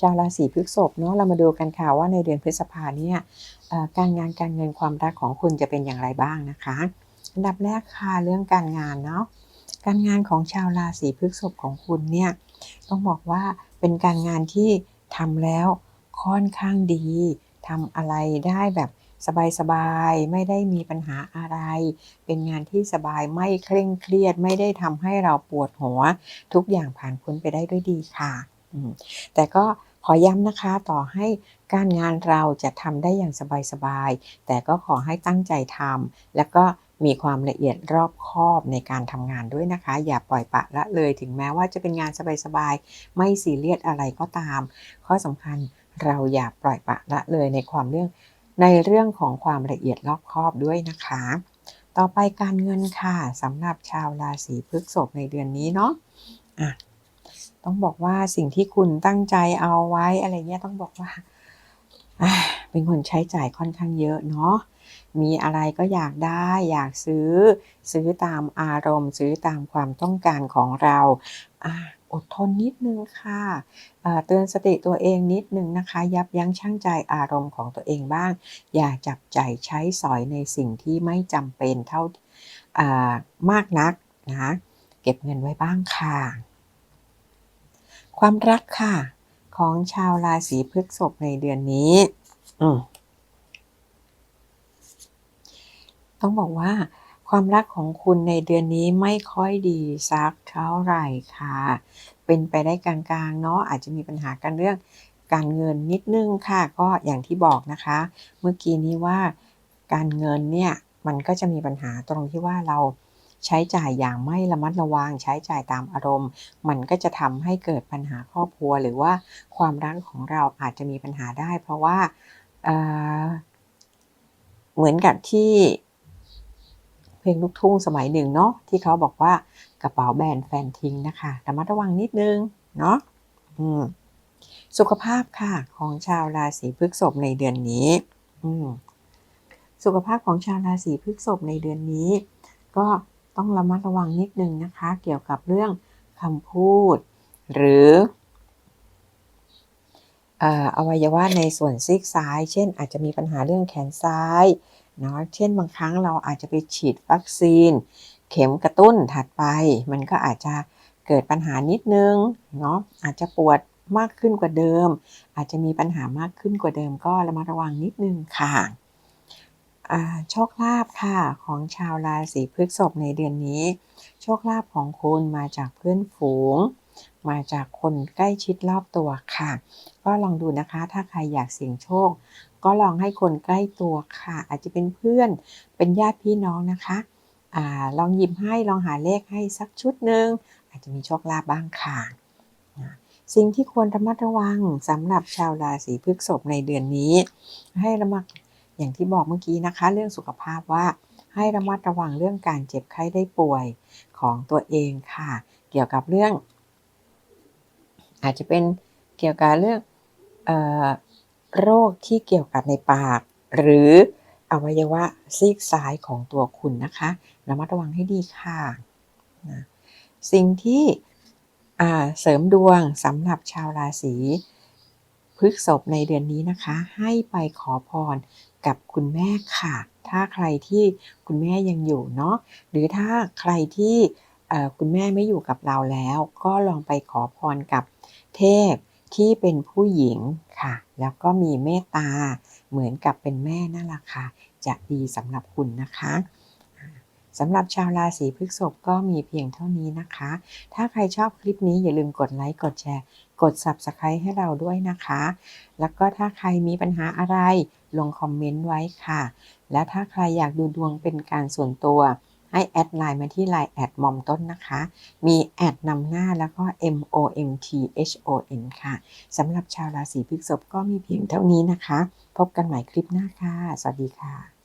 ชาวราศีพฤษภเนาะเรามาดูกันค่ะว่าในเดือนพฤษภาเนี่ยการงานการเงินความรักของคุณจะเป็นอย่างไรบ้างนะคะอันดับแรกค่ะเรื่องการงานเนาะการงานของชาวราศีพฤษภของคุณเนี่ยต้องบอกว่าเป็นการงานที่ทำแล้วค่อนข้างดีทำอะไรได้แบบสบายๆ ไม่ได้มีปัญหาอะไร เป็นงานที่สบายไม่เคร่งเครียด ไม่ได้ทำให้เราปวดหัว ทุกอย่างผ่านพ้นไปได้ด้วยดีค่ะ แต่ก็ ขอย้ำนะคะต่อให้การงานเราจะทำได้อย่างสบายๆ แต่ก็ขอให้ตั้งใจทำแล้วก็มีความละเอียดรอบคอบในการทำงานด้วยนะคะ อย่าปล่อยปะละเลย ถึงแม้ว่าจะเป็นงานสบายๆ ไม่ซีเรียสอะไรก็ตาม ข้อสำคัญเราอย่าปล่อยปะละเลยในความเรื่องในเรื่องของความละเอียดรอบคอบด้วยนะคะ ต่อไปการเงินค่ะสำหรับชาวราศีพฤษภในเดือนนี้เนาะอะ ต้องบอกว่าสิ่งที่คุณตั้งใจเอาไว้อะไรเงี้ยต้องบอกว่าเป็นคนใช้จ่ายค่อนข้างเยอะเนาะมีอะไรก็อยากได้อยากซื้อ ซื้อตามอารมณ์ ซื้อตามความต้องการของเราอดทนนิดนึงค่ะเตือนสติตัวเองนิดนึงนะคะ ยับยั้งชั่งใจอารมณ์ของตัวเองบ้าง อย่าจับใจใช้สอยในสิ่งที่ไม่จำเป็นเท่ามากนักนะเก็บเงินไว้บ้างค่ะ ความรักค่ะ ของชาวราศีพฤษภในเดือนนี้อืมต้องบอกว่า ความรักของคุณในเดือนนี้ไม่ค่อยดีสักเท่าไหร่ค่ะ เป็นไปได้กลางๆเนาะอาจจะมีปัญหากันเรื่องการเงินนิดนึงค่ะ ก็อย่างที่บอกนะคะ เมื่อกี้นี้ว่าการเงินเนี่ยมันก็จะมีปัญหาตรงที่ว่าเรา ใช้จ่ายอย่างไม่ระมัดระวัง ใช้จ่ายตามอารมณ์ มันก็จะทำให้เกิดปัญหาครอบครัว หรือว่าความรักของเราอาจจะมีปัญหาได้ เพราะว่าเเหมือนกับที่เพลงลูกทุ่งสมัยหนึ่งเนาะที่เขาบอกว่ากระเป๋าแบนแฟนทิ้งนะคะระมัดระวังนิดนึงเนาะสุขภาพค่ะของชาวราศีพฤษภในเดือนนี้สุขภาพของชาวราศีพฤษภในเดือนนี้ ก็ ต้องระมัดระวังนิดนึงนะคะ เกี่ยวกับเรื่องคำพูด หรืออวัยวะในส่วนซีกซ้าย เช่น อาจจะมีปัญหาเรื่องแขนซ้ายเนาะเช่นบางครั้งเราอาจจะไปฉีดวัคซีน เข็มกระตุ้นถัดไป มันก็อาจจะเกิดปัญหานิดนึงเนาะอาจจะปวดมากขึ้นกว่าเดิม อาจจะมีปัญหามากขึ้นกว่าเดิมก็ระมัดระวังนิดนึงค่ะ โชคลาภค่ะของชาวราศีพฤษภในเดือนนี้ โชคลาภของคุณมาจากเพื่อนฝูง มาจากคนใกล้ชิดรอบตัวค่ะ ก็ลองดูนะคะถ้าใครอยากเสี่ยงโชค ก็ลองให้คนใกล้ตัวค่ะ อาจจะเป็นเพื่อนเป็นญาติพี่น้องนะคะอลองหยิบให้ลองหาเลขให้สักชุดหนึ่งอาจจะมีโชคลาภบ้างค่ะนะสิ่งที่ควรระมัดระวังสำหรับชาวราศีพฤษภในเดือนนี้ ให้ระมัด อย่างที่บอกเมื่อกี้นะคะ เรื่องสุขภาพว่าให้ระมัดระวังเรื่องการเจ็บไข้ได้ป่วยของตัวเองค่ะ เกี่ยวกับเรื่อง อาจจะเป็นเกี่ยวกับเรื่องออโรคที่เกี่ยวกับในปาก หรืออวัยวะซีกซ้ายของตัวคุณนะคะระมัดระวังให้ดีค่ะนะสิ่งที่เสริมดวงสำหรับชาวราศีพฤษภในเดือนนี้นะคะ ให้ไปขอพร กับคุณแม่ค่ะ ถ้าใครที่คุณแม่ยังอยู่เนาะหรือถ้าใครที่คุณแม่ไม่อยู่กับเราแล้ว ก็ลองไปขอพรกับเทพที่เป็นผู้หญิงค่ะ แล้วก็มีเมตตาเหมือนกับเป็นแม่นั่นแหละค่ะ จะดีสำหรับคุณนะคะ สำหรับชาวราศีพฤษภก็มีเพียงเท่านี้นะคะ ถ้าใครชอบคลิปนี้อย่าลืมกดไลค์ กดแชร์ กด Subscribe ให้เราด้วยนะคะ แล้วก็ถ้าใครมีปัญหาอะไรลงคอมเมนต์ไว้ค่ะ และถ้าใครอยากดูดวงเป็นการส่วนตัวให้แอดไลน์มาที่ไลน์แอดมอมต้นนะคะ มีแอดนำหน้าแล้วก็ M O M T H O N ค่ะ สำหรับชาวราศีพฤษภก็มีเพียงเท่านี้นะคะ พบกันใหม่คลิปหน้าค่ะ สวัสดีค่ะ